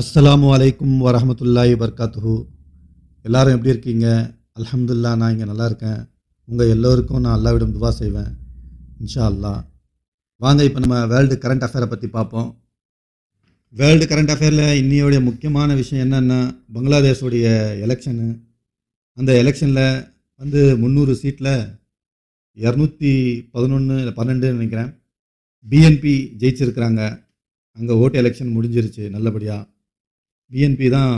அஸ்ஸலாமு அலைக்கும் வரஹமத்துல்லாஹி வர்காத்துஹு எல்லாரும் எப்படி இருக்கீங்க? அல்ஹம்துல்லா நான் இங்கே நல்லா இருக்கேன். உங்கள் எல்லோருக்கும் நான் அல்லாவிடம் துவா செய்வேன். இன்ஷா அல்லாஹ் வாங்க இப்போ நம்ம வேர்ல்டு கரண்ட் அஃபேரை பற்றி பார்ப்போம். வேர்ல்டு கரண்ட் அஃபேரில் இன்னையோடைய முக்கியமான விஷயம் என்னென்னா பங்களாதேஷோடைய எலெக்ஷனு. அந்த எலெக்ஷனில் வந்து முந்நூறு சீட்டில் இரநூத்தி பதினொன்று பன்னெண்டுன்னு நினைக்கிறேன். பிஎன்பி ஜெயிச்சிருக்கிறாங்க. அங்கே ஓட்டு எலெக்ஷன் முடிஞ்சிருச்சு நல்லபடியாக பிஎன்பி தான்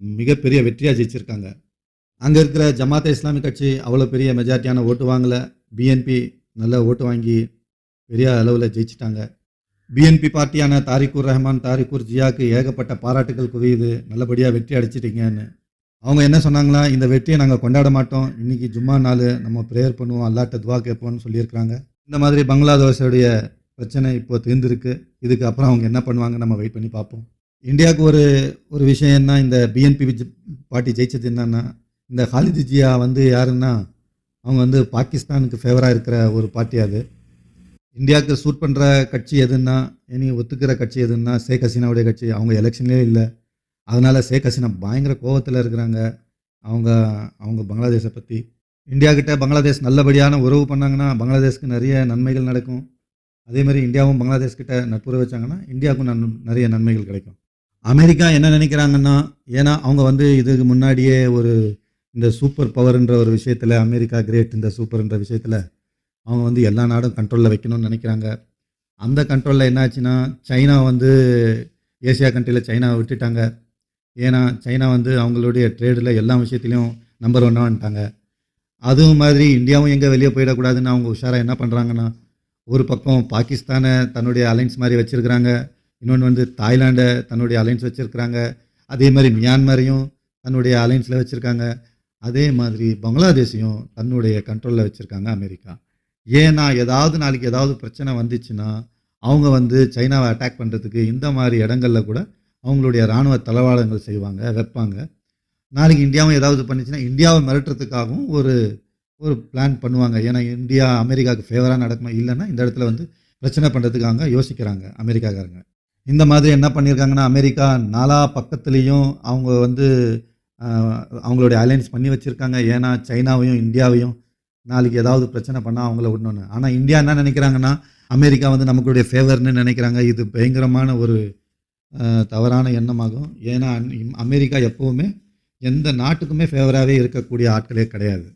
மிகப்பெரிய வெற்றியாக ஜெயிச்சிருக்காங்க. அங்கே இருக்கிற ஜமாத்தே இஸ்லாமி கட்சி அவ்வளோ பெரிய மெஜாரிட்டியான ஓட்டு வாங்கலை. பிஎன்பி நல்ல ஓட்டு வாங்கி பெரிய அளவில் ஜெயிச்சிட்டாங்க. பிஎன்பி பார்ட்டியான தாரிக்கூர் ரஹ்மான் தாரிக்கூர் ஜியாக்கு ஏகப்பட்ட பாராட்டுகள் குவியுது. நல்லபடியாக வெற்றி அடிச்சிட்டிங்கன்னு. அவங்க என்ன சொன்னாங்களா இந்த வெற்றியை நாங்கள் கொண்டாட மாட்டோம். இன்னைக்கு ஜும்மா நாள் நம்ம ப்ரேயர் பண்ணுவோம் அல்லாட்ட துவா கேட்போம்னு சொல்லியிருக்கிறாங்க. இந்த மாதிரி பங்களாதேஷோடைய பிரச்சனை இப்போ தீர்ந்துருக்கு. இதுக்கு அப்புறம் அவங்க என்ன பண்ணுவாங்க நம்ம வெயிட் பண்ணி பார்ப்போம். இந்தியாவுக்கு ஒரு ஒரு விஷயம்னா இந்த பிஎன்பி பார்ட்டி ஜெயிச்சது என்னன்னா இந்த ஹாலித் ஜியா வந்து யாருன்னா அவங்க வந்து பாகிஸ்தானுக்கு ஃபேவராக இருக்கிற ஒரு பார்ட்டி அது. இந்தியாவுக்கு சூட் பண்ணுற கட்சி எதுன்னா இனி ஒத்துக்கிற கட்சி எதுன்னா ஷேக் ஹசீனாவுடைய கட்சி. அவங்க எலெக்ஷன்லேயே இல்லை. அதனால் ஷேக் ஹசீனா பயங்கர கோவத்தில் இருக்கிறாங்க. அவங்க அவங்க பங்களாதேஷை பற்றி இந்தியாக்கிட்ட பங்களாதேஷ் நல்லபடியான உறவு பண்ணாங்கன்னா பங்களாதேஷ்க்கு நிறைய நன்மைகள் நடக்கும். அதே மாதிரி இந்தியாவும் பங்களாதேஷ்கிட்ட நட்புறவு வச்சாங்கன்னா இந்தியாவுக்கும் நன் நிறைய நன்மைகள் கிடைக்கும். அமெரிக்கா என்ன நினைக்கிறாங்கன்னா ஏன்னா அவங்க வந்து இதுக்கு முன்னாடியே ஒரு இந்த சூப்பர் பவர்ன்ற ஒரு விஷயத்தில் அமெரிக்கா கிரேட் இந்த சூப்பர்ன்ற விஷயத்தில் அவங்க வந்து எல்லா நாடும் கண்ட்ரோலில் வைக்கணும்னு நினைக்கிறாங்க. அந்த கண்ட்ரோலில் என்னாச்சுன்னா சைனா வந்து ஏசியா கண்ட்ரியில் சைனாவை விட்டுட்டாங்க. ஏன்னா சைனா வந்து அவங்களுடைய ட்ரேடில் எல்லா விஷயத்துலையும் நம்பர் ஒன்னாக வந்துட்டாங்க. அதுவும் மாதிரி இந்தியாவும் எங்கே வெளியே போயிடக்கூடாதுன்னு அவங்க உஷாராக என்ன பண்ணுறாங்கன்னா ஒரு பக்கம் பாகிஸ்தானை தன்னுடைய அலைன்ஸ் மாதிரி வச்சுருக்கிறாங்க. இன்னொன்று வந்து தாய்லாண்டை தன்னுடைய அலைன்ஸ் வச்சுருக்கிறாங்க. அதே மாதிரி மியான்மரையும் தன்னுடைய அலைன்ஸில் வச்சுருக்காங்க. அதே மாதிரி பங்களாதேஷையும் தன்னுடைய கண்ட்ரோலில் வச்சுருக்காங்க அமெரிக்கா. ஏன்னா ஏதாவது நாளைக்கு ஏதாவது பிரச்சனை வந்துச்சுன்னா அவங்க வந்து சைனாவை அட்டாக் பண்ணுறதுக்கு இந்த மாதிரி இடங்களில் கூட அவங்களுடைய இராணுவ தளவாடங்கள் செய்வாங்க வைப்பாங்க. நாளைக்கு இந்தியாவும் ஏதாவது பண்ணிச்சுன்னா இந்தியாவை மிரட்டுறதுக்காகவும் ஒரு ஒரு பிளான் பண்ணுவாங்க. ஏன்னா இந்தியா அமெரிக்காவுக்கு ஃபேவராக நடக்குமா இல்லைன்னா இந்த இடத்துல வந்து பிரச்சனை பண்ணுறதுக்காக யோசிக்கிறாங்க அமெரிக்காக்காரங்க. இந்த மாதிரி என்ன பண்ணியிருக்காங்கன்னா அமெரிக்கா நாலா பக்கத்துலேயும் அவங்க வந்து அவங்களுடைய அலையன்ஸ் பண்ணி வச்சுருக்காங்க. ஏன்னா சைனாவையும் இந்தியாவையும் நாளைக்கு ஏதாவது பிரச்சனை பண்ணால் அவங்கள விடணும்னு. ஆனால் இந்தியா என்ன நினைக்கிறாங்கன்னா அமெரிக்கா வந்து நமக்குடைய ஃபேவர்னு நினைக்கிறாங்க. இது பயங்கரமான ஒரு தவறான எண்ணமாகும். ஏன்னா அமெரிக்கா எப்போவுமே எந்த நாட்டுக்குமே ஃபேவராகவே இருக்கக்கூடிய ஆட்களே கிடையாது.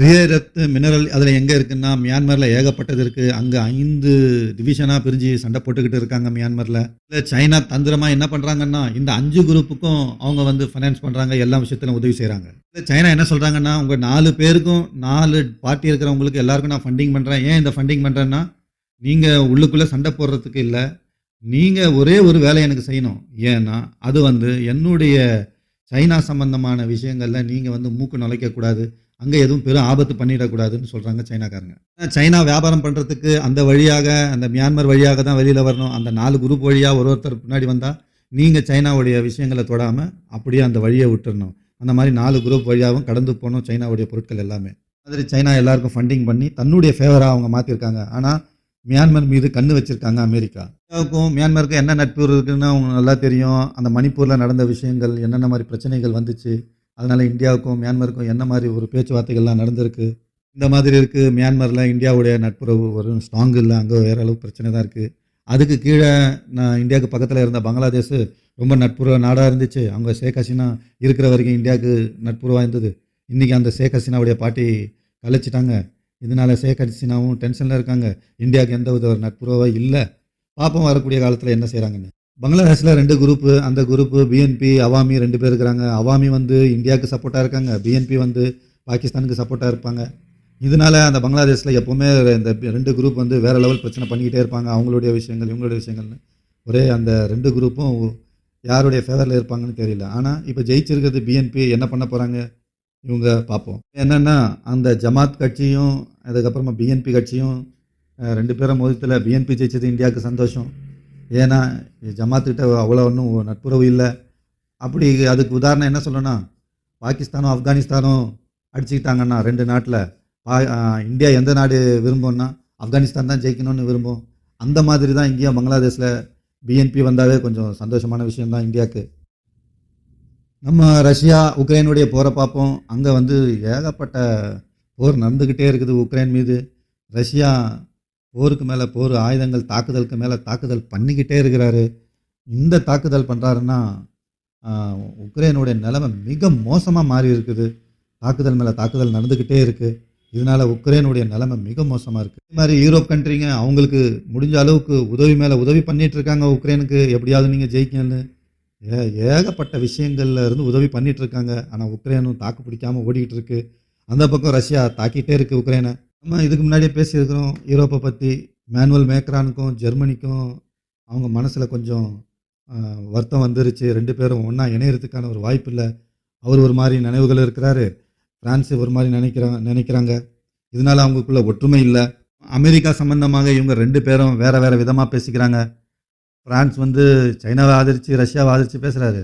ரியர் மினரல் அதில் எங்கே இருக்குன்னா மியான்மரில் ஏகப்பட்டது இருக்குது அங்கே ஐந்து டிவிஷனாக பிரிஞ்சு சண்டை போட்டுக்கிட்டு இருக்காங்க மியான்மரில். இல்லை சைனா தந்திரமாக என்ன பண்ணுறாங்கன்னா இந்த அஞ்சு குரூப்புக்கும் அவங்க வந்து ஃபைனான்ஸ் பண்ணுறாங்க எல்லா விஷயத்திலும் உதவி செய்கிறாங்க இல்லை சைனா என்ன சொல்கிறாங்கன்னா உங்கள் நாலு பேருக்கும் நாலு பார்ட்டி இருக்கிறவங்களுக்கு எல்லாருக்கும் நான் ஃபண்டிங் பண்ணுறேன் ஏன் இந்த ஃபண்டிங் பண்ணுறேன்னா நீங்கள் உள்ளுக்குள்ளே சண்டை போடுறதுக்கு இல்லை. நீங்கள் ஒரே ஒரு வேலையை எனக்கு செய்யணும். ஏன்னா அது வந்து என்னுடைய சைனா சம்பந்தமான விஷயங்களில் நீங்கள் வந்து மூக்கு நுழைக்கக்கூடாது. அங்கே எதுவும் பெரும் ஆபத்து பண்ணிடக்கூடாதுன்னு சொல்கிறாங்க சைனாக்காரங்க. சைனா வியாபாரம் பண்ணுறதுக்கு அந்த வழியாக அந்த மியான்மர் வழியாக தான் வெளியில் வரணும். அந்த நாலு குரூப் வழியாக ஒரு ஒருத்தர் பின்னாடி வந்தால் நீங்கள் சைனாவுடைய விஷயங்களை தொடாமல் அப்படியே அந்த வழியை விட்டுறணும். அந்த மாதிரி நாலு குரூப் வழியாகவும் கடந்து போகணும் சைனாவுடைய பொருட்கள் எல்லாமே. மாதிரி சைனா எல்லாருக்கும் ஃபண்டிங் பண்ணி தன்னுடைய ஃபேவராக அவங்க மாற்றிருக்காங்க ஆனால் மியான்மர் மீது கண்ணு வச்சுருக்காங்க அமெரிக்கா. இந்தியாவுக்கும் மியான்மருக்கும் என்ன நட்பு இருக்குன்னு அவங்க நல்லா தெரியும். அந்த மணிப்பூரில் நடந்த விஷயங்கள் என்னென்ன மாதிரி பிரச்சனைகள் வந்துச்சு அதனால் இந்தியாவுக்கும் மியான்மருக்கும் என்ன மாதிரி ஒரு பேச்சுவார்த்தைகள்லாம் நடந்திருக்கு? இந்த மாதிரி இருக்குது மியான்மரில் இந்தியாவுடைய நட்புறவு ஒரு ஸ்ட்ராங் இல்லை. அங்கே வேற அளவுக்கு பிரச்சனை தான் இருக்குது அதுக்கு கீழே நான் இந்தியாவுக்கு பக்கத்தில் இருந்த பங்களாதேஷ் ரொம்ப நட்புற நாடாக இருந்துச்சு. அவங்க ஷேக் ஹசீனா இருக்கிற வரைக்கும் இந்தியாவுக்கு நட்புறவாக இருந்தது. இன்றைக்கி அந்த ஷேக் ஹசீனாவுடைய பாட்டி கலைச்சிட்டாங்க. இதனால ஷேக் ஹசீனாவும் டென்ஷனில் இருக்காங்க. இந்தியாவுக்கு எந்த வித ஒரு நட்புறவாக இல்லை. பாப்பம் வரக்கூடிய காலத்தில் என்ன செய்கிறாங்கன்னு பங்களாதேஷில் ரெண்டு குரூப்பு அந்த குரூப்பு பிஎன்பி அவாமி ரெண்டு பேர் இருக்கிறாங்க அவாமி வந்து இந்தியாவுக்கு சப்போர்ட்டாக இருக்காங்க. பிஎன்பி வந்து பாகிஸ்தானுக்கு சப்போர்ட்டாக இருப்பாங்க. இதனால அந்த பங்களாதேஷில் எப்போவுமே இந்த ரெண்டு குரூப் வந்து வேறு லெவல் பிரச்சனை பண்ணிக்கிட்டே இருப்பாங்க. அவங்களுடைய விஷயங்கள் இவங்களுடைய விஷயங்கள்னு. ஒரே அந்த ரெண்டு குரூப்பும் யாருடைய ஃபேவரில் இருப்பாங்கன்னு தெரியல. ஆனால் இப்போ ஜெயிச்சிருக்கிறது பிஎன்பி என்ன பண்ண போகிறாங்க இவங்க பார்ப்போம். என்னென்னா அந்த ஜமாத் கட்சியும் அதுக்கப்புறமா பிஎன்பி கட்சியும் ரெண்டு பேரும் மோதத்தில் பிஎன்பி ஜெயிச்சது இந்தியாவுக்கு சந்தோஷம். ஏன்னா ஜமாத்துக்கிட்ட அவ்வளோ ஒன்றும் நட்புறவு இல்லை. அப்படி அதுக்கு உதாரணம் என்ன சொல்லணும் பாகிஸ்தானும் ஆப்கானிஸ்தானும் அடிச்சுக்கிட்டாங்கன்னா ரெண்டு நாட்டில் பா இந்தியா எந்த நாடு விரும்பும்னா ஆப்கானிஸ்தான் தான் ஜெயிக்கணும்னு விரும்பும். அந்த மாதிரி தான் இங்கேயும் பங்களாதேஷில் பிஎன்பி வந்தாவே கொஞ்சம் சந்தோஷமான விஷயம்தான் இந்தியாவுக்கு நம்ம ரஷ்யா உக்ரைனுடைய போரை பார்ப்போம். அங்கே வந்து ஏகப்பட்ட போர் நடந்துக்கிட்டே இருக்குது உக்ரைன் மீது. ரஷ்யா போருக்கு மேலே போர் ஆயுதங்கள் தாக்குதலுக்கு மேலே தாக்குதல் பண்ணிக்கிட்டே இருக்கிறாரு. இந்த தாக்குதல் பண்ணுறாருன்னா உக்ரைனுடைய நிலைமை மிக மோசமாக மாறி இருக்குது. தாக்குதல் மேலே தாக்குதல் நடந்துக்கிட்டே இருக்குது இதனால் உக்ரைனுடைய நிலைமை மிக மோசமாக இருக்குது இது மாதிரி யூரோப் கண்ட்ரிங்க அவங்களுக்கு முடிஞ்ச அளவுக்கு உதவி மேலே உதவி பண்ணிகிட்டு இருக்காங்க உக்ரைனுக்கு. எப்படியாவது நீங்கள் ஜெயிக்கணும்னு. ஏ ஏகப்பட்ட விஷயங்கள்ல இருந்து உதவி பண்ணிகிட்ருக்காங்க இருக்காங்க. ஆனால் உக்ரைனும் தாக்கு பிடிக்காமல் ஓடிக்கிட்டு இருக்குது அந்த பக்கம் ரஷ்யா தாக்கிட்டே இருக்குது உக்ரைனை. நம்ம இதுக்கு முன்னாடியே பேசியிருக்கிறோம் யூரோப்பை பற்றி மேனுவல் மேக்ரானுக்கும் ஜெர்மனிக்கும் அவங்க மனசில் கொஞ்சம் வருத்தம் வந்துருச்சு. ரெண்டு பேரும் ஒன்றா இணையறதுக்கான ஒரு வாய்ப்பு இல்லை. அவர் ஒரு மாதிரி நினைவுகள் இருக்கிறாரு. பிரான்ஸு ஒரு மாதிரி நினைக்கிறாங்க நினைக்கிறாங்க. இதனால அவங்களுக்குள்ள ஒற்றுமை இல்லை. அமெரிக்கா சம்பந்தமாக இவங்க ரெண்டு பேரும் வேறு வேறு விதமாக பேசிக்கிறாங்க. பிரான்ஸ் வந்து சைனாவை ஆதரித்து ரஷ்யாவை ஆதரித்து பேசுகிறாரு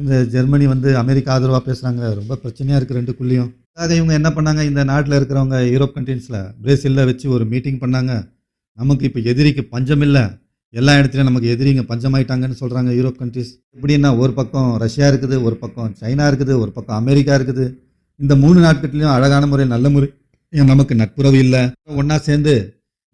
இந்த ஜெர்மனி வந்து அமெரிக்கா ஆதரவாக பேசுகிறாங்க ரொம்ப பிரச்சனையாக இருக்குது ரெண்டுக்குள்ளேயும் அதாவது இவங்க என்ன பண்ணாங்க? இந்த நாட்டில் இருக்கிறவங்க யூரோப் கண்ட்ரீஸில் பிரேசிலில் வச்சு ஒரு மீட்டிங் பண்ணாங்க. நமக்கு இப்போ எதிரிக்கு பஞ்சம் இல்லை. எல்லா இடத்துலையும் நமக்கு எதிரிங்க பஞ்சமாயிட்டாங்கன்னு சொல்கிறாங்க யூரோப் கண்ட்ரீஸ் எப்படின்னா ஒரு பக்கம் ரஷ்யா இருக்குது ஒரு பக்கம் சைனா இருக்குது ஒரு பக்கம் அமெரிக்கா இருக்குது. இந்த மூணு நாட்கள்லையும் அழகான முறை நல்ல முறை. நமக்கு நட்புறவு இல்லை. ஒன்றா சேர்ந்து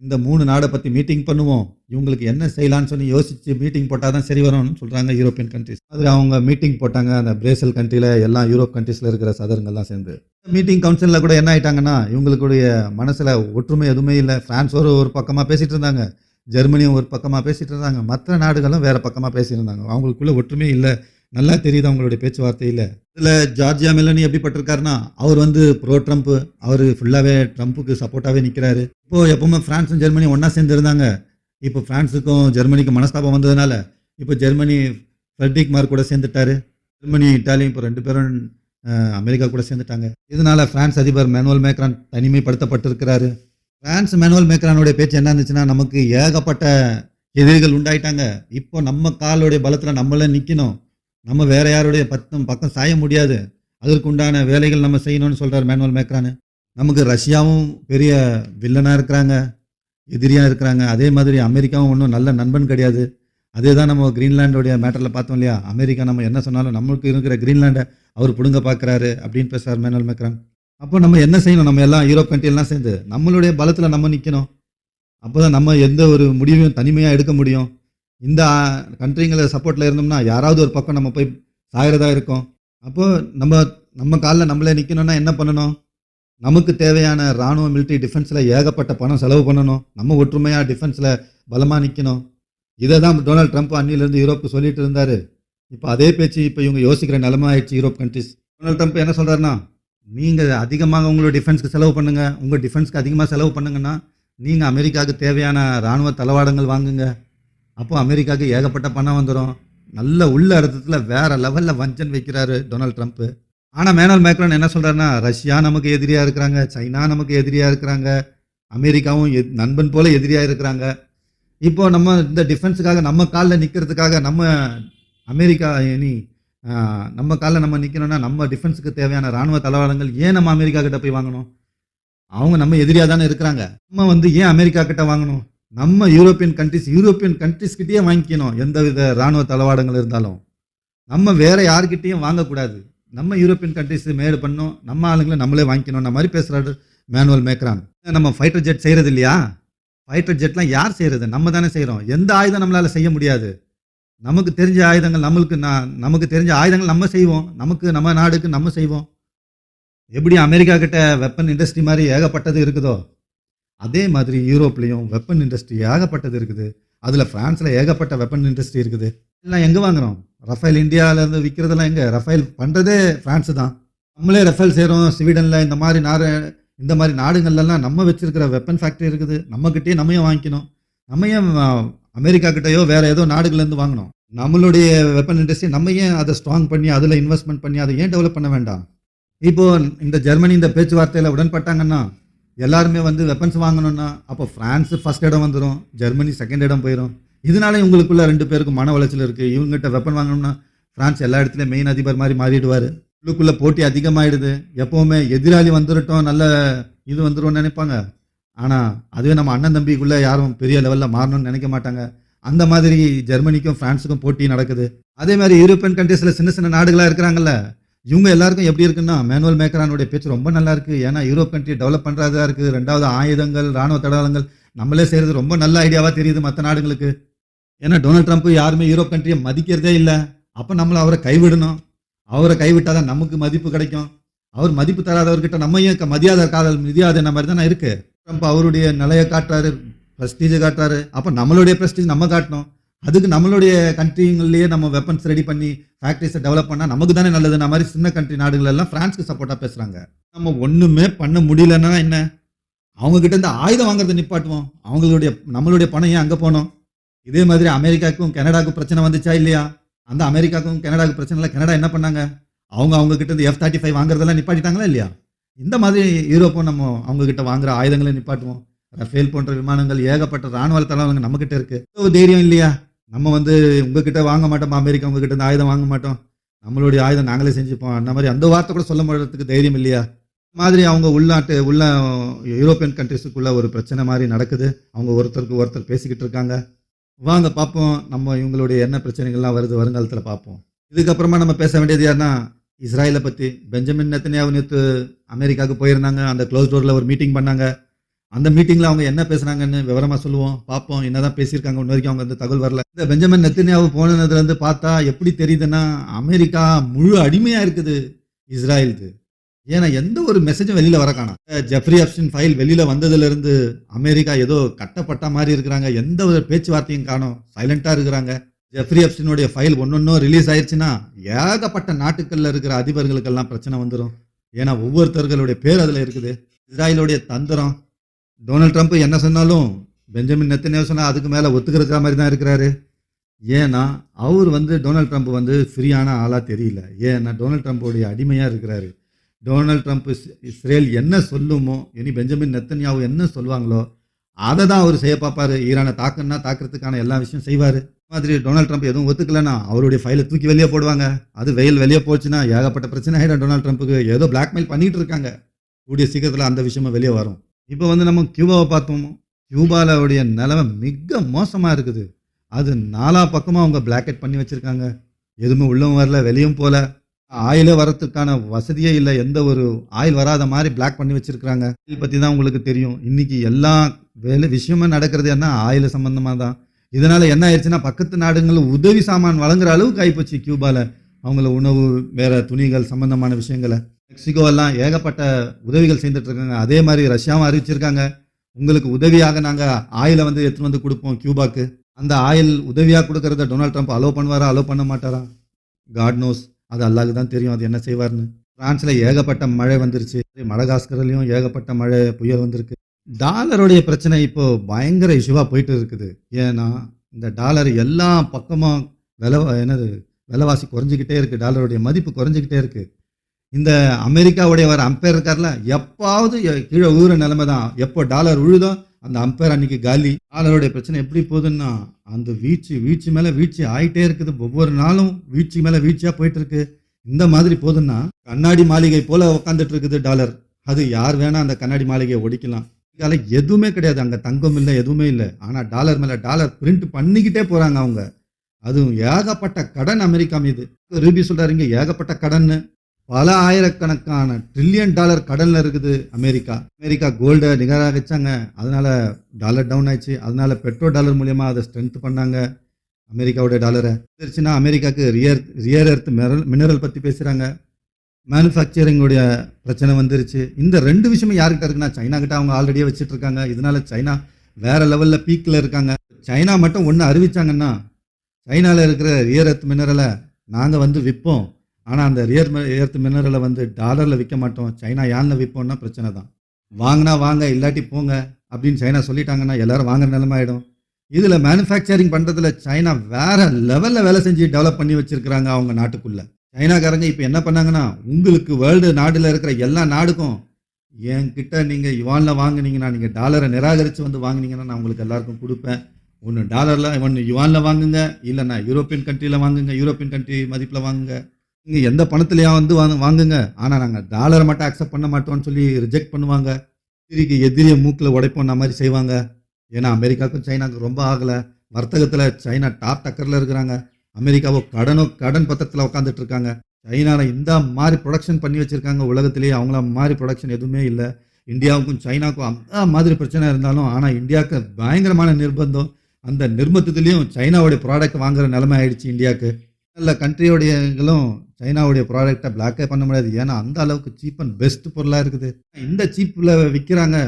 இந்த மூணு நாடை பற்றி மீட்டிங் பண்ணுவோம். இவங்களுக்கு என்ன செய்யலான்னு சொல்லி யோசித்து மீட்டிங் போட்டால் தான் சரி வரும்னு சொல்கிறாங்க யூரோப்பியன் கண்ட்ரிஸ் அதில் அவங்க மீட்டிங் போட்டாங்க அந்த பிரேசில் கண்ட்ரியில் எல்லா யூரோப் கண்ட்ரீஸில் இருக்கிற சதருங்கெல்லாம் சேர்ந்து. மீட்டிங் கவுன்சிலில் கூட என்ன ஆயிட்டாங்கன்னா இவங்களுடைய மனசில் ஒற்றுமை எதுவுமே இல்லை. பிரான்ஸ் ஒரு ஒரு பக்கமாக பேசிகிட்டு இருந்தாங்க. ஜெர்மனியும் ஒரு பக்கமாக பேசிகிட்டு இருந்தாங்க. மற்ற நாடுகளும் வேறு பக்கமாக பேசியிருந்தாங்க அவங்களுக்குள்ளே ஒற்றுமை இல்லை. நல்லா தெரியுது அவங்களுடைய பேச்சுவார்த்தையில். இதில் ஜார்ஜியா மெலனி எப்படிப்பட்டிருக்காருன்னா அவர் வந்து ப்ரோ ட்ரம்ப் அவர் ஃபுல்லாகவே ட்ரம்ப்புக்கு சப்போர்ட்டாகவே நிற்கிறாரு இப்போ எப்பவுமே ஃப்ரான்ஸும் ஜெர்மனி ஒன்றா சேர்ந்து இருந்தாங்க இப்போ ஃப்ரான்ஸுக்கும் ஜெர்மனிக்கும் மனஸ்தாபம் வந்ததுனால இப்போ ஜெர்மனி ஃபெட்ரிக் மார்க் கூட சேர்ந்துட்டாரு. ஜெர்மனி இட்டாலியும் இப்போ ரெண்டு பேரும் அமெரிக்கா கூட சேர்ந்துட்டாங்க. இதனால ஃப்ரான்ஸ் அதிபர் மேனுவல் மேக்ரான் தனிமைப்படுத்தப்பட்டிருக்கிறாரு. ஃப்ரான்ஸ் மேனுவல் மேக்ரானுடைய பேச்சு என்ன இருந்துச்சுன்னா நமக்கு ஏகப்பட்ட எதிரிகள் உண்டாயிட்டாங்க. இப்போ நம்ம காலோடைய பலத்தில் நம்மளே நிற்கணும் நம்ம வேற யாருடைய பத்தம் பக்கம் சாய முடியாது. அதற்கு உண்டான வேலைகள் நம்ம செய்யணும்னு சொல்கிறார் மேனுவல் மேக்ரானு. நமக்கு ரஷ்யாவும் பெரிய வில்லனாக இருக்கிறாங்க எதிரியாக இருக்கிறாங்க. அதே மாதிரி அமெரிக்காவும் ஒன்றும் நல்ல நண்பன் கிடையாது. அதே தான் நம்ம கிரீன்லாண்டோடைய மேட்டரில் பார்த்தோம் இல்லையா? அமெரிக்கா நம்ம என்ன சொன்னாலும் நம்மளுக்கு இருக்கிற கிரீன்லாண்டை அவர் பிடுங்க பார்க்குறாரு அப்படின்னு பேசுகிறார் மேனுவல் மேக்ரான். அப்போ நம்ம என்ன செய்யணும்? நம்ம எல்லாம் யூரோப் country சேர்ந்து நம்மளுடைய பலத்தில் நம்ம நிற்கணும் அப்போ தான் நம்ம எந்த ஒரு முடிவையும் தனிமையாக எடுக்க முடியும். இந்த கண்ட்ரிங்களை சப்போர்ட்டில் இருந்தோம்னா யாராவது ஒரு பக்கம் நம்ம போய் சாகிறதா இருக்கும். அப்போது நம்ம நம்ம காலில் நம்மளே நிற்கணும்னா என்ன பண்ணணும்? நமக்கு தேவையான இராணுவ மிலிட்ரி டிஃபென்ஸில் ஏகப்பட்ட பணம் செலவு பண்ணணும். நம்ம ஒற்றுமையாக டிஃபென்ஸில் பலமாக நிற்கணும் இதை தான் டொனால்ட் ட்ரம்ப் அன்னிலேருந்து யூரோப்புக்கு சொல்லிட்டு இருந்தார். இப்போ அதே பேச்சு இப்போ இவங்க யோசிக்கிற நிலமா ஆயிடுச்சு யூரோப் கண்ட்ரிஸ் டொனால்ட் ட்ரம்ப் என்ன சொல்கிறாருன்னா நீங்கள் அதிகமாக உங்களோட டிஃபென்ஸ்க்கு செலவு பண்ணுங்கள் உங்கள் டிஃபென்ஸ்க்கு அதிகமாக செலவு பண்ணுங்கன்னா நீங்கள் அமெரிக்காவுக்கு தேவையான இராணுவ தளவாடங்கள் வாங்குங்க. அப்போ அமெரிக்காவுக்கு ஏகப்பட்ட பணம் வந்துடும் நல்ல உள்ள அர்த்தத்தில் வேற லெவலில் வஞ்சன் வைக்கிறாரு டொனால்ட் ட்ரம்ப். ஆனால் மேனல் மேக்ரான் என்ன சொல்கிறாருன்னா ரஷ்யா நமக்கு எதிரியாக இருக்கிறாங்க சைனா நமக்கு எதிரியாக இருக்கிறாங்க அமெரிக்காவும் எத்- நண்பன் போல எதிரியாக இருக்கிறாங்க. இப்போ நம்ம இந்த டிஃபென்ஸுக்காக நம்ம காலில் நிற்கிறதுக்காக நம்ம அமெரிக்கா இனி நம்ம காலில் நம்ம நிற்கணும்னா நம்ம டிஃபென்ஸுக்கு தேவையான இராணுவ தளவாடங்கள் ஏன் நம்ம அமெரிக்கா கிட்ட போய் வாங்கணும்? அவங்க நம்ம எதிரியாக தானே இருக்கிறாங்க. நம்ம வந்து ஏன் அமெரிக்கா கிட்ட வாங்கணும்? நம்ம யூரோப்பியன் கண்ட்ரிஸ் யூரோப்பியன் கண்ட்ரிஸ்கிட்டேயே வாங்கிக்கணும். எந்த வித இராணுவ தளவாடங்கள் இருந்தாலும். நம்ம வேற யார்கிட்டேயும் வாங்கக்கூடாது. நம்ம யூரோப்பியன் கண்ட்ரிஸ் மேடு பண்ணோம் நம்ம ஆளுங்களை நம்மளே வாங்கிக்கணும்ன மாதிரி பேசுகிறாரு மேனுவல் மேக்ரான் நம்ம ஃபைட்டர் ஜெட் செய்யறது இல்லையா? ஃபைட்டர் ஜெட்லாம் யார் செய்கிறது நம்ம தானே செய்கிறோம் எந்த ஆயுதம் நம்மளால் செய்ய முடியாது. நமக்கு தெரிஞ்ச ஆயுதங்கள் நம்மளுக்கு நான் நமக்கு தெரிஞ்ச ஆயுதங்கள் நம்ம செய்வோம். நமக்கு நம்ம நாடுக்கு நம்ம செய்வோம். எப்படி அமெரிக்கா கிட்ட வெப்பன் இண்டஸ்ட்ரி மாதிரி ஏகப்பட்டது இருக்குதோ? அதே மாதிரி யூரோப்லேயும் வெப்பன் இண்டஸ்ட்ரி ஏகப்பட்டது இருக்குது. அதில் ஃப்ரான்ஸில் ஏகப்பட்ட வெப்பன் இண்டஸ்ட்ரி இருக்குது. எல்லாம் எங்கே வாங்குகிறோம் ரஃபேல் இந்தியாவிலேருந்து விற்கிறதெல்லாம் எங்கே? ரஃபேல் பண்ணுறதே ஃப்ரான்ஸு தான். நம்மளே ரஃபேல் செய்கிறோம் ஸ்வீடனில் இந்த மாதிரி நாடு இந்த மாதிரி நாடுகள்லாம் நம்ம வச்சுருக்கிற வெப்பன் ஃபேக்ட்ரி இருக்குது. நம்மக்கிட்டே நம்ம ஏன் வாங்கிக்கணும்? நம்ம ஏன் அமெரிக்காக்கிட்டேயோ அமெரிக்கா ஏதோ நாடுகள்லேருந்து வாங்கணும் நம்மளுடைய வெப்பன் இண்டஸ்ட்ரி நம்ம ஏன் அதை ஸ்ட்ராங் பண்ணி அதில் இன்வெஸ்ட்மெண்ட் பண்ணி அதை ஏன் டெவலப் பண்ண வேண்டாம்? இப்போது இந்த ஜெர்மனி இந்த பேச்சுவார்த்தையில் உடன்பட்டாங்கன்னா எல்லாருமே வந்து வெப்பன்ஸ் வாங்கணும்னா அப்போ பிரான்ஸ் ஃபர்ஸ்ட் இடம் வந்துடும் ஜெர்மனி செகண்ட் இடம் போயிடும் இதனால இவங்களுக்குள்ள ரெண்டு பேருக்கும் மன உளைச்சல் இருக்குது இவங்ககிட்ட வெப்பன் வாங்கணும்னா ஃப்ரான்ஸ் எல்லா இடத்துலையும் மெயின் அதிபர் மாதிரி மாறிடுவார். உள்ளுக்குள்ளே போட்டி அதிகமாகிடுது எப்போவுமே எதிராளி வந்துடட்டும் நல்ல இது வந்துரும்னு நினைப்பாங்க. ஆனால் அதுவே நம்ம அண்ணன் தம்பிக்குள்ளே யாரும் பெரிய லெவலில் மாறணும்னு நினைக்க மாட்டாங்க. அந்த மாதிரி ஜெர்மனிக்கும் ஃப்ரான்ஸுக்கும் போட்டி நடக்குது. அதே மாதிரி யூரோப்பியன் கண்ட்ரீஸில் சின்ன சின்ன நாடுகளாக இருக்கிறாங்கல்ல இவங்க எல்லாருக்கும் எப்படி இருக்குன்னா மேனுவல் மேக்கரானுடைய பேச்சு ரொம்ப நல்லா இருக்குது ஏன்னா யூரோப் கண்ட்ரி டெவலப் பண்ணுறதா இருக்குது ரெண்டாவது ஆயுதங்கள் ராணுவ தடவங்கள் நம்மளே செய்கிறது ரொம்ப நல்ல ஐடியாவாக தெரியுது மற்ற நாடுகளுக்கு. ஏன்னா டொனால்ட் ட்ரம்ப் யாருமே யூரோப் கண்ட்ரியை மதிக்கிறதே இல்லை. அப்போ நம்மளை அவரை கைவிடணும். அவரை கைவிட்டால் தான் நமக்கு மதிப்பு கிடைக்கும். அவர் மதிப்பு தராதவர்கிட்ட நம்ம ஏன் க- மதியாத காதல் மிதியாத மாதிரி தானே இருக்கு? ட்ரம்ப் அவருடைய நிலையை காட்டுறாரு ப்ரெஸ்டீஜை காட்டுறாரு. அப்போ நம்மளுடைய ப்ரெஸ்டீஜ் நம்ம காட்டணும். அதுக்கு நம்மளுடைய கண்ட்ரிங்கள்லேயே நம்ம வெப்பன்ஸ் ரெடி பண்ணி ஃபேக்ட்ரிஸை டெவலப் பண்ணால் நமக்கு தானே நல்லது நான் மாதிரி சின்ன கண்ட்ரி நாடுகள் எல்லாம் ஃப்ரான்ஸ்க்கு சப்போர்ட்டாக பேசுகிறாங்க நம்ம ஒன்றுமே பண்ண முடியலன்னா என்ன? அவங்கக்கிட்ட இந்த இருந்து ஆயுதம் வாங்குறதை நிப்பாட்டுவோம். அவங்களுடைய நம்மளுடைய பணம் ஏன் அங்கே போனோம்? இதே மாதிரி அமெரிக்காவுக்கும் கனடாவுக்கும் பிரச்சனை வந்துச்சா இல்லையா? அந்த அமெரிக்காவுக்கும் கனடாவுக்கு பிரச்சனை இல்லை கனடா என்ன பண்ணாங்க? அவங்க அவங்க கிட்ட இருந்து எஃப் தேர்ட்டி ஃபைவ் வாங்குறதெல்லாம் நிப்பாட்டிட்டாங்களா இல்லையா? இந்த மாதிரி யூரோப்பும் நம்ம அவங்கக்கிட்ட வாங்குற ஆயுதங்களை நிப்பாட்டுவோம். ரஃபேல் போன்ற விமானங்கள் ஏகப்பட்ட ராணுவ தளவாளங்க நம்மக்கிட்ட இருக்குது இருக்கு தைரியம் இல்லையா? நம்ம வந்து உங்ககிட்ட வாங்க மாட்டோம் அமெரிக்கா உங்ககிட்ட இந்த ஆயுதம் வாங்க மாட்டோம். நம்மளுடைய ஆயுதம் நாங்களே செஞ்சுப்போம். அந்த மாதிரி அந்த வார்த்தை கூட சொல்ல முடியறதுக்கு தைரியம் இல்லையா? மாதிரி அவங்க உள்நாட்டு உள்ள யூரோப்பியன் கண்ட்ரிஸுக்குள்ள ஒரு பிரச்சனை மாதிரி நடக்குது. அவங்க ஒருத்தருக்கு ஒருத்தர் பேசிக்கிட்டு இருக்காங்க. வாங்க பார்ப்போம் நம்ம இவங்களுடைய என்ன பிரச்சனைகள்லாம் வருது வருங்காலத்தில் பார்ப்போம் இதுக்கப்புறமா நம்ம பேச வேண்டியது யாருன்னா இஸ்ராயலை பற்றி பெஞ்சமின் நெத்தனியாவு நேற்று அமெரிக்காவுக்கு போயிருந்தாங்க. அந்த க்ளோஸ் டோரில் ஒரு மீட்டிங் பண்ணாங்க. அந்த மீட்டிங்கில் அவங்க என்ன பேசுனாங்கன்னு விவரமாக சொல்லுவோம். பார்ப்போம். என்னதான் பேசியிருக்காங்க இன்ன வரைக்கும் அவங்க வந்து தகவல் வரல. இந்த பெஞ்சமின் நெத்தனியாவு போனதுலேருந்து பார்த்தா எப்படி தெரியுதுன்னா அமெரிக்கா முழு அடிமையாக இருக்குது இஸ்ராயலுக்கு ஏன்னா எந்த ஒரு மெசேஜும் வெளியில வர காணோம் ஜெஃப்ரி அப்ஷன் ஃபைல் வெளியில வந்ததுல இருந்து அமெரிக்கா ஏதோ கட்டப்பட்ட மாதிரி இருக்கிறாங்க. எந்த ஒரு பேச்சுவார்த்தையும் காணோம். சைலண்டா இருக்கிறாங்க. ஜெஃப்ரி அப்சினுடைய ஃபைல் ஒன்னொன்னும் ரிலீஸ் ஆயிடுச்சுன்னா ஏகப்பட்ட நாட்டுக்கள்ல இருக்கிற அதிபர்களுக்கெல்லாம் பிரச்சனை வந்துடும் ஏன்னா ஒவ்வொருத்தர்களுடைய பேர் அதுல இருக்குது. இஸ்ராயலுடைய தந்திரம் டொனால்ட் ட்ரம்ப் என்ன சொன்னாலும் பெஞ்சமின் நெத்தனியாவு சொன்னால் அதுக்கு மேலே ஒத்துக்கிறதுக்கா மாதிரி தான் இருக்கிறாரு. ஏன்னா அவர் வந்து டொனால்ட் ட்ரம்ப் வந்து ஃப்ரீயான ஆளாக தெரியல. ஏன்னா டொனால்ட் ட்ரம்ப்போடைய அடிமையாக இருக்கிறாரு. டொனால்ட் ட்ரம்ப் இஸ்ரேல் என்ன சொல்லுமோ இனி பெஞ்சமின் நெத்தன்யாவு என்ன சொல்லுவாங்களோ அதை தான் அவர் செய்ய பார்ப்பார். ஈரானை தாக்குன்னா தாக்குறதுக்கான எல்லா விஷயம் செய்வார். மாதிரி டொனால்ட் ட்ரம்ப் எதுவும் ஒத்துக்கலைன்னா அவருடைய ஃபைலை தூக்கி வெளியே போடுவாங்க. அது வெயில் வெளியே போச்சுன்னா ஏகப்பட்ட பிரச்சனை ஆகிடும் டொனால்ட் ட்ரம்ப்புக்கு. ஏதோ பிளாக்மெயில் பண்ணிகிட்டு இருக்காங்க. கூடிய சீக்கிரத்தில் அந்த விஷயமும் வெளியே வரும். இப்போ வந்து நம்ம கியூபாவை பார்த்தோம்? கியூபாலோடைய நிலைமை மிக மோசமாக இருக்குது. அது நாலா பக்கமாக அவங்க பிளாக்கெட் பண்ணி வச்சுருக்காங்க. எதுவுமே உள்ளவும் வரல வெளியும் போல. ஆயிலே வரத்துக்கான வசதியே இல்லை. எந்த ஒரு ஆயில் வராத மாதிரி பிளாக் பண்ணி வச்சுருக்குறாங்க. ஆயில் பற்றி தான் உங்களுக்கு தெரியும். இன்றைக்கி எல்லா வேலை விஷயமும் நடக்கிறது என்ன? ஆயில் சம்மந்தமாக தான் இதனால் என்ன ஆயிடுச்சுன்னா பக்கத்து நாடுங்களில் உதவி சாமான் வழங்குற அளவுக்கு ஆகிப்போச்சு கியூபாவில் அவங்கள உணவு வேறு துணிகள் சம்மந்தமான விஷயங்களை. மெக்சிகோ எல்லாம் ஏகப்பட்ட உதவிகள் செய்துட்டு இருக்காங்க அதே மாதிரி ரஷ்யாவும் அறிவிச்சிருக்காங்க. உங்களுக்கு உதவியாக நாங்கள் ஆயிலை வந்து எடுத்துன்னு வந்து கொடுப்போம் கியூபாக்கு. அந்த ஆயில் உதவியாக கொடுக்கறத டொனால்ட் ட்ரம்ப் அலோவ் பண்ணுவாரா அலோவ் பண்ண மாட்டாரா? God knows. அது அல்லாக்கு தான் தெரியும் அது என்ன செய்வார்னு. பிரான்ஸில் ஏகப்பட்ட மழை வந்துருச்சு. மடகாஸ்கர்லயும் ஏகப்பட்ட மழை புயல் வந்திருக்கு. டாலருடைய பிரச்சனை இப்போ பயங்கர இஷ்யூவாக போயிட்டு இருக்குது ஏன்னா இந்த டாலர் எல்லா பக்கமும் விலை என்னது விலைவாசி குறைஞ்சிக்கிட்டே இருக்குது டாலருடைய மதிப்பு குறைஞ்சிக்கிட்டே இருக்குது இந்த அமெரிக்காவுடைய வர அம்பேர் இருக்கார்ல எப்பாவது கீழே ஊற நிலைமை தான். எப்போ டாலர் உழுதோ அந்த அம்பேர் அன்னைக்கு காலி. டாலருடைய பிரச்சனை எப்படி போகுதுன்னா அந்த வீழ்ச்சி வீழ்ச்சி மேலே வீழ்ச்சி ஆகிட்டே இருக்குது. ஒவ்வொரு நாளும் வீழ்ச்சி மேலே வீழ்ச்சியாக போயிட்டு இருக்கு இந்த மாதிரி போகுதுன்னா கண்ணாடி மாளிகை போல உக்காந்துட்டு இருக்குது டாலர் அது யார் வேணா அந்த கண்ணாடி மாளிகையை ஒடிக்கலாம். இதால எதுவுமே கிடையாது. அங்கே தங்கம் இல்லை எதுவுமே இல்லை. ஆனால் டாலர் மேலே டாலர் பிரிண்ட் பண்ணிக்கிட்டே போகிறாங்க அவங்க. அதுவும் ஏகப்பட்ட கடன் அமெரிக்கா மீது. ரூபி சொல்கிறாருங்க ஏகப்பட்ட கடன்னு. பல ஆயிரக்கணக்கான ட்ரில்லியன் டாலர் கடனில் இருக்குது அமெரிக்கா. அமெரிக்கா கோல்டை நிகராக வச்சாங்க. அதனால் டாலர் டவுன் ஆயிடுச்சு. அதனால் பெட்ரோல் டாலர் மூலியமாக அதை ஸ்ட்ரென்த் பண்ணாங்க அமெரிக்காவுடைய டாலரை இருந்துச்சுன்னா அமெரிக்காவுக்கு rare rare earth mineral mineral பற்றி பேசுகிறாங்க மேனுஃபேக்சரிங்குடைய பிரச்சனை வந்துருச்சு. இந்த ரெண்டு விஷயமும் யார்கிட்ட இருக்குன்னா சைனா கிட்ட அவங்க ஆல்ரெடியே வச்சுட்டு இருக்காங்க. இதனால சைனா வேற லெவலில் பீக்கில் இருக்காங்க. சைனா மட்டும் ஒன்று அறிவிச்சாங்கன்னா சைனாவில் இருக்கிற ரியர் எர்த் மினரலை நாங்கள் வந்து விற்போம் ஆனால் அந்த ரியர் எர்த் மினரலை வந்து டாலரில் விற்க மாட்டோம். சைனா யானில் விற்போம்னா பிரச்சனை தான். வாங்கினா வாங்க இல்லாட்டி போங்க அப்படின்னு சைனா சொல்லிட்டாங்கன்னா எல்லாரும் வாங்குற நிலைமை இதில் மேனுஃபேக்சரிங் பண்ணுறதுல சைனா வேற லெவலில் வேலை செஞ்சு டெவலப் பண்ணி வச்சிருக்கிறாங்க அவங்க நாட்டுக்குள்ளே. சைனாக்காரங்க இப்போ என்ன பண்ணாங்கன்னா உங்களுக்கு வேர்ல்டு நாடில் இருக்கிற எல்லா நாடுக்கும் என்கிட்ட நீங்கள் யுவானில் வாங்கினீங்கன்னா நீங்கள் டாலரை நிராகரித்து வந்து வாங்கினீங்கன்னா நான் உங்களுக்கு எல்லாருக்கும் கொடுப்பேன். ஒன்று டாலரில் ஒன்று யுவானில் வாங்குங்க. இல்லைன்னா யூரோப்பியன் கண்ட்ரியில் வாங்குங்க யூரோப்பியன் கண்ட்ரி மதிப்பில் வாங்குங்க. நீங்கள் எந்த பணத்துலையா வந்து வாங்க வாங்குங்க. ஆனால் நாங்கள் டாலரை மட்டும் அக்செப்ட் பண்ண மாட்டோம்னு சொல்லி ரிஜெக்ட் பண்ணுவாங்க. எதிரிக்கு எதிரியை மூக்கில் உடைப்போம் மாதிரி செய்வாங்க. ஏன்னா அமெரிக்காவுக்கும் சைனாவுக்கும் ரொம்ப ஆகலை. வர்த்தகத்தில் சைனா டாப் டக்கரில் இருக்கிறாங்க. அமெரிக்காவோ கடனோ கடன் பத்திரத்தில் உட்காந்துட்டு இருக்காங்க. சைனாவில் இந்த மாதிரி ப்ரொடக்ஷன் பண்ணி வச்சுருக்காங்க உலகத்திலேயே. அவங்கள மாதிரி ப்ரொடக்ஷன் எதுவுமே இல்லை. இந்தியாவுக்கும் சைனாவுக்கும் அந்த மாதிரி பிரச்சனை இருந்தாலும் ஆனால் இந்தியாவுக்கு பயங்கரமான நிர்பந்தம். அந்த நிர்பந்தத்துலேயும் சைனாவுடைய ப்ராடக்ட் வாங்குற நிலைமை ஆயிடுச்சு இந்தியாவுக்கு. நல்ல கண்ட்ரியோடையங்களும் சைனாவுடைய ப்ராடக்டை பிளாக்கே பண்ண முடியாது. ஏன்னா அந்த அளவுக்கு சீப் அண்ட் பெஸ்ட் பொருளாக இருக்குது. இந்த சீப்பில் விற்கிறாங்க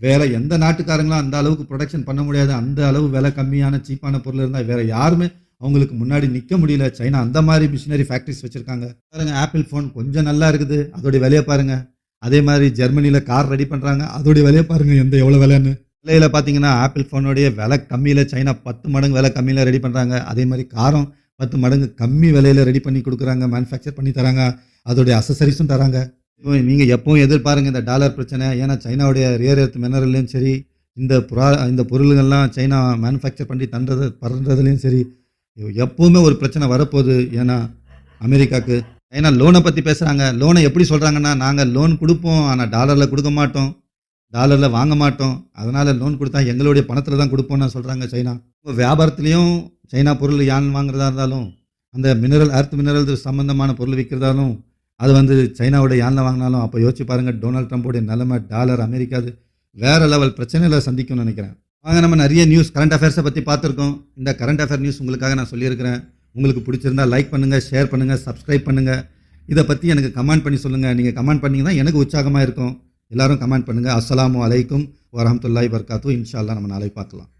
வேற எந்த நாட்டுக்காரங்களும் அந்த அளவுக்கு ப்ரொடக்ஷன் பண்ண முடியாது. அந்த அளவு விலை கம்மியான சீப்பான பொருள் இருந்தால் வேற யாருமே அவங்களுக்கு முன்னாடி நிற்க முடியல. சைனா அந்த மாதிரி மிஷினரி ஃபேக்ட்ரிஸ் வச்சுருக்காங்க. பாருங்க ஆப்பிள் ஃபோன் கொஞ்சம் நல்லா இருக்குது. அதோடைய விலையை பாருங்க. அதே மாதிரி ஜெர்மனியில் கார் ரெடி பண்ணுறாங்க அதோடைய விலையை பாருங்க எந்த எவ்வளோ விலைன்னு. விலையில் பார்த்தீங்கன்னா ஆப்பிள் ஃபோனுடைய விலை கம்மியில் சைனா பத்து மடங்கு விலை கம்மியில் ரெடி பண்ணுறாங்க அதே மாதிரி காரம் பத்து மடங்கு கம்மி விலையில் ரெடி பண்ணி கொடுக்குறாங்க மேனுஃபேக்சர் பண்ணி தராங்க அதோடைய அசசரிஸும் தராங்க. இப்போ நீங்கள் எப்பவும் எதிர்பாருங்க இந்த டாலர் பிரச்சனை. ஏன்னா சைனாவுடைய ரியர் எர்த் மினரல்லையும் சரி இந்த புரா இந்த பொருள்கள்லாம் சைனா மேனுஃபேக்சர் பண்ணி தந்தது பண்ணுறதுலையும் சரி எப்போவுமே ஒரு பிரச்சனை வரப்போகுது. ஏன்னா அமெரிக்காவுக்கு ஏன்னா லோனை பற்றி பேசுகிறாங்க லோனை எப்படி சொல்கிறாங்கன்னா நாங்கள் லோன் கொடுப்போம் ஆனால் டாலரில் கொடுக்க மாட்டோம். டாலரில் வாங்க மாட்டோம். அதனால் லோன் கொடுத்தா எங்களுடைய பணத்தில் தான் கொடுப்போம்னு சொல்கிறாங்க சைனா. இப்போ வியாபாரத்துலேயும் சைனா பொருள் யான் வாங்குறதா இருந்தாலும் அந்த மினரல் அர்த் மினரல் சம்மந்தமான பொருள் விற்கிறதாலும் அது வந்து சைனாவோட யானில் வாங்கினாலும் அப்போ யோசிச்சு பாருங்கள் டொனால்ட் ட்ரம்ப்போடைய நிலைமை டாலர் அமெரிக்கா அது லெவல் பிரச்சனைகளை சந்திக்கும்னு நினைக்கிறேன். வாங்க நம்ம நிறைய நியூஸ் கரண்ட் அஃபேர்ஸை பற்றி பார்த்துருக்கோம். இந்த கரண்ட் அஃபேர் நியூஸ் உங்களுக்காக நான் சொல்லியிருக்கிறேன். உங்களுக்கு பிடிச்சிருந்தா லைக் பண்ணுங்கள் ஷேர் பண்ணுங்கள் சப்ஸ்கிரைப் பண்ணுங்கள் இதை பற்றி எனக்கு கமெண்ட் பண்ணி சொல்லுங்கள் நீங்கள் கமெண்ட் பண்ணிங்கன்னா எனக்கு உற்சாகமாக இருக்கும். எல்லாரும் கமெண்ட் பண்ணுங்கள் அஸ்ஸலாமு அலைக்கும் வரமத்துல்லாய் வர்காத்தும் இன்ஷால்லாம் நம்ம நாளை பார்க்கலாம்.